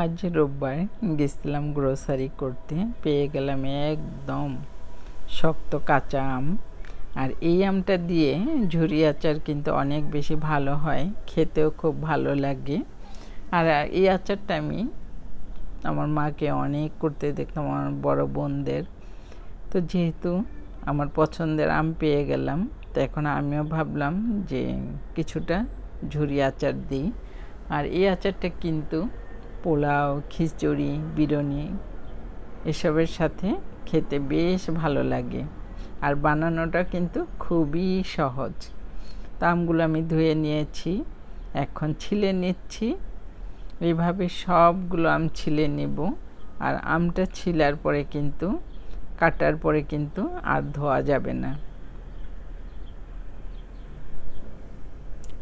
আজ রোববার গেছিলাম গ্রোসারি করতে, পেয়ে গেলাম একদম শক্ত কাঁচা আম। আর এই আমটা দিয়ে ঝুরি আচার কিন্তু অনেক বেশি ভালো হয়, খেতেও খুব ভালো লাগে। আর এই আচারটা আমি আমার মাকে অনেক করতে দেখতাম, আমার বড় বোনদের। তো যেহেতু আমার পছন্দের আম পেয়ে গেলাম, তো এখন আমিও ভাবলাম যে কিছুটা ঝুরি আচার দিই। আর এই আচারটা কিন্তু পোলাও, খিচুড়ি, বিরিয়ানি এসবের সাথে খেতে বেশ ভালো লাগে। আর বানানোটা কিন্তু খুবই সহজ। তা আমগুলো আমি ধুয়ে নিয়েছি, এখন ছিলে নিচ্ছি। এইভাবে সবগুলো আম ছিলে নেব। আর আমটা ছিলার পরে কিন্তু, কাটার পরে কিন্তু আর ধোয়া যাবে না।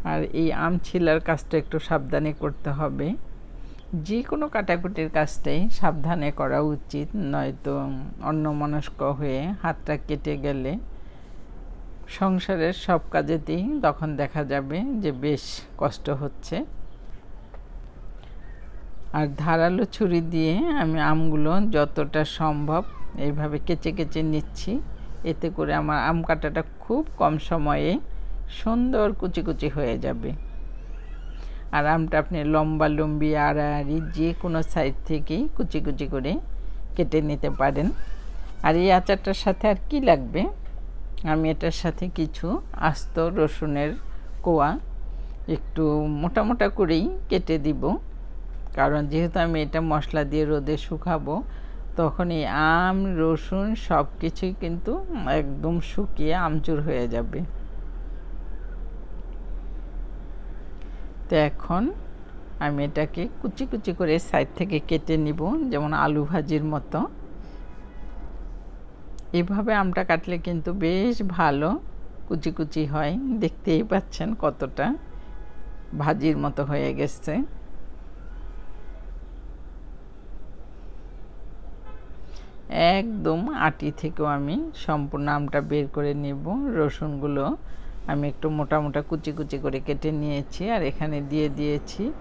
আর এই আম ছিলার কাজটা একটু সাবধানে করতে হবে। যে কোনো কাটাকুটির কাজটাই সাবধানে করা উচিত, নয়তো অন্যমনস্ক হয়ে হাতটা কেটে গেলে সংসারের সব কাজেতেই তখন দেখা যাবে যে বেশ কষ্ট হচ্ছে। আর ধারালো ছুরি দিয়ে আমি আমগুলো যতটা সম্ভব এইভাবে কেচে কেচে নিচ্ছি, এতে করে আমার আম কাটাটা খুব কম সময়ে সুন্দর কুচি কুচি হয়ে যাবে। আর আমটা আপনি লম্বা, লম্বি, আড়াআড়ি যে কোনো সাইড থেকেই কুচি কুচি করে কেটে নিতে পারেন। আর এই আচারটার সাথে আর কি লাগবে? আমি এটার সাথে কিছু আস্ত রসুনের কোয়া একটু মোটা মোটা করেই কেটে দিব। কারণ যেহেতু আমি এটা মশলা দিয়ে রোদে শুকাবো তখন এই আম, রসুন সব কিছুই কিন্তু একদম শুকিয়ে আমচুর হয়ে যাবে। তো এখন আমি এটাকে কুচি কুচি করে সাইড থেকে কেটে নিব, যেমন আলু ভাজির মতো। এভাবে আমটা কাটলে কিন্তু বেশ ভালো কুচি কুচি হয়। দেখতেই পাচ্ছেন কতটা ভাজির মতো হয়ে গেছে। একদম আটি থেকেও আমি সম্পূর্ণ আমটা বের করে নেব। রসুনগুলো আমি একটু মোটা মোটা কুচি কুচি করে কেটে নিয়েছি আর এখানে দিয়ে দিয়েছি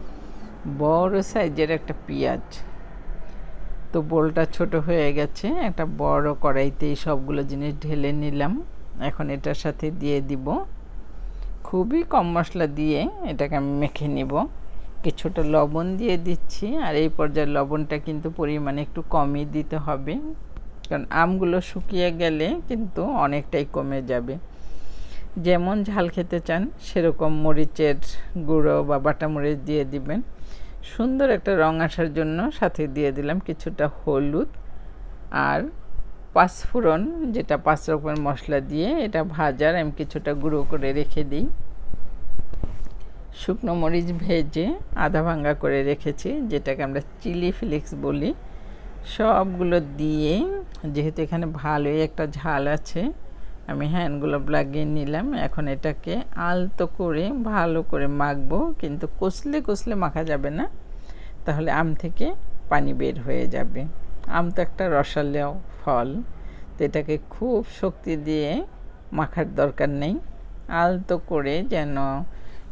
বড় সাইজের একটা পেঁয়াজ। তো বোলটা ছোট হয়ে গেছে, একটা বড় কড়াইতেই সবগুলো জিনিস ঢেলে নিলাম। এখন এটার সাথে দিয়ে দিব। খুবই কম মশলা দিয়ে এটাকে আমি মেখে নিব। কিছুটা লবণ দিয়ে দিচ্ছি আর এই পর্যায়ে লবণটা কিন্তু পরিমাণে একটু কমই দিতে হবে। কারণ আমগুলো শুকিয়ে গেলে কিন্তু অনেকটাই কমে যাবে। যেমন ঝাল খেতে চান, সেরকম মরিচের গুঁড়ো বা বাটা মরিচ দিয়ে দিবেন। সুন্দর একটা রং আসার জন্য সাথে দিয়ে দিলাম কিছুটা হলুদ আর পাঁচফোড়ন, যেটা পাঁচ রকমের মশলা দিয়ে এটা ভাজার, আমি কিছুটা গুঁড়ো করে রেখে দিই। শুকনো মরিচ ভেজে আধা ভাঙ্গা করে রেখেছি, যেটাকে আমরা চিলি ফ্লেক্স বলি। সবগুলো দিয়ে, যেহেতু এখানে ভালোই একটা ঝাল আছে আমি হ্যান্ডগুলো লাগিয়ে নিলাম। এখন এটাকে আলতো করে, ভালো করে মাখবো, কিন্তু কষলে কষলে মাখা যাবে না। তাহলে আম থেকে পানি বের হয়ে যাবে। আম তো একটা রসালো ফল। তো এটাকে খুব শক্তি দিয়ে মাখার দরকার নেই। আলতো করে যেন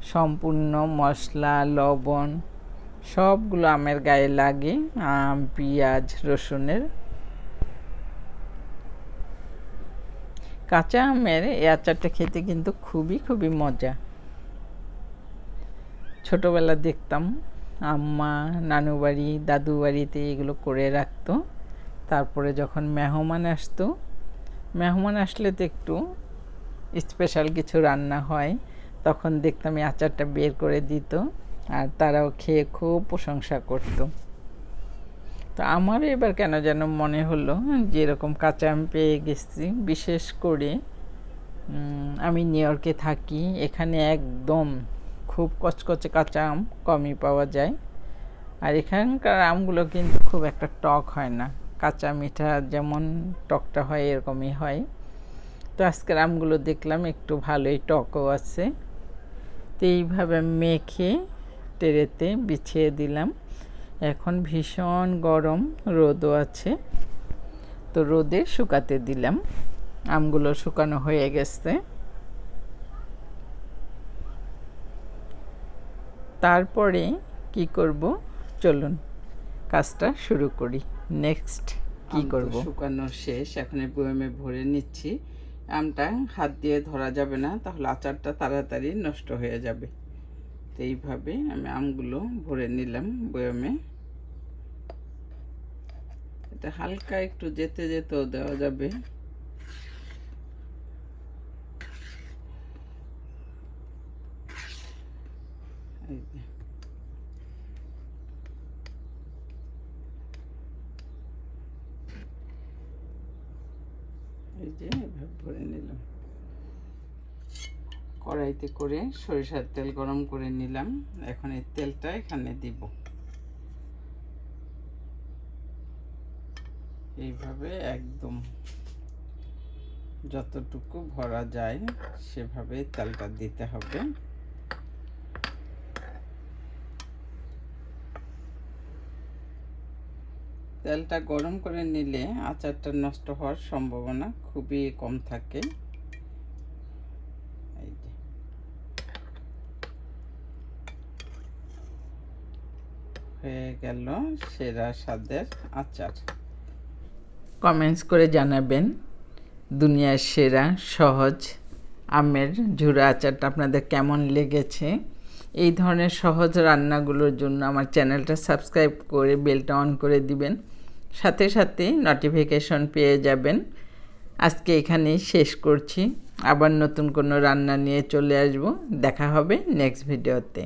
সম্পূর্ণ মশলা, লবণ সবগুলো আমের গায়ে লাগে। আম, পেঁয়াজ, রসুনের কাঁচা আমের এই আচারটা খেতে কিন্তু খুবই খুবই মজা। ছোটোবেলা দেখতাম, আম্মা, নানু বাড়ি, দাদু বাড়িতে এগুলো করে রাখতো। তারপরে যখন মেহমান আসতো, মেহমান আসলে তো একটু স্পেশাল কিছু রান্না হয়, তখন দেখতাম এই আচারটা বের করে দিত, আর তারাও খেয়ে খুব প্রশংসা করতো। তো আমারও এবার কেন যেন মনে হলো যে এরকম কাঁচা আম পেয়ে গেছি। বিশেষ করে আমি নিউ ইয়র্কে থাকি, এখানে একদম খুব কচকচে কাঁচা আম কমই পাওয়া যায়। আর এখানকার আমগুলো কিন্তু খুব একটা টক হয় না। কাঁচা মিঠা যেমন টকটা হয়, এরকমই হয়। তো আজকের আমগুলো দেখলাম একটু ভালোই টকও আছে। তো এইভাবে মেখে টেরেতে বিছিয়ে দিলাম। এখন ভীষণ গরম রোদও আছে। তো রোদে শুকাতে দিলাম। আমগুলো শুকানো হয়ে গেছে। তারপরে কি করব? চলুন কাজটা শুরু করি। নেক্সট কি করব? শুকানো শেষ। এখন বয়মে ভরে নিচ্ছি। আমটা হাত দিয়ে ধরা যাবে না তাহলে আচারটা তাড়াতাড়ি নষ্ট হয়ে যাবে। তো এইভাবে আমি আমগুলো ভরে নিলাম বয়মে। এটা হালকা একটু যেতে যেতেও দেওয়া যাবে। এই যে। ভরে নিলাম। কড়াইতে করে সরিষার তেল গরম করে নিলাম। এখন এই তেলটা এখানে দিব। এইভাবে একদম যতটুকু ভরা যায় সেভাবে তেলটা দিতে হবে। তেলটা গরম করে নিলে আচারটা নষ্ট হওয়ার সম্ভাবনা খুবই কম থাকে এই যে হয়ে গেল সেরা স্বাদের আচার। কমেন্টস করে জানাবেন দুনিয়ার সেরা, সহজ আমের ঝুরা আচারটা আপনাদের কেমন লেগেছে? এই ধরনের সহজ রান্নাগুলোর জন্য আমার চ্যানেলটা সাবস্ক্রাইব করে বেলটা অন করে দিবেন। সাথে সাথে নোটিফিকেশন পেয়ে যাবেন। আজকে এখানেই শেষ করছি। আবার নতুন কোনো রান্না নিয়ে চলে আসব। দেখা হবে নেক্সট ভিডিওতে